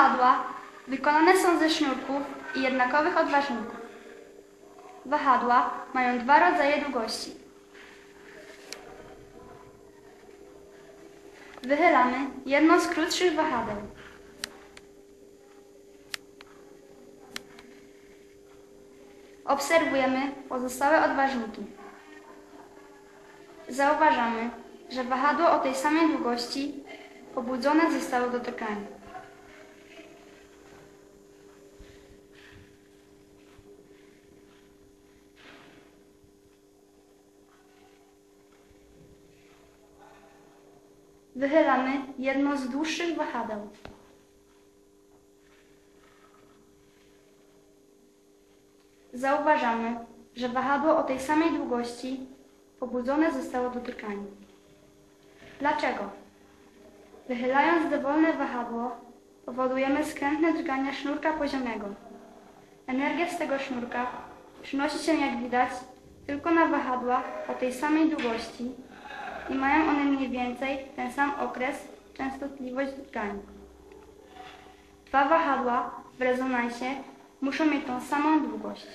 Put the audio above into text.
Wahadła wykonane są ze sznurków i jednakowych odważników. Wahadła mają dwa rodzaje długości. Wychylamy jedno z krótszych wahadeł. Obserwujemy pozostałe odważniki. Zauważamy, że wahadło o tej samej długości pobudzone zostało dotykanie. Wychylamy jedno z dłuższych wahadeł. Zauważamy, że wahadło o tej samej długości pobudzone zostało dotykanie. Dlaczego? Wychylając dowolne wahadło, powodujemy skrętne drgania sznurka poziomego. Energia z tego sznurka przenosi się, jak widać, tylko na wahadła o tej samej długości i mają one mniej więcej ten sam okres, częstotliwość drgań. Dwa wahadła w rezonansie muszą mieć tą samą długość.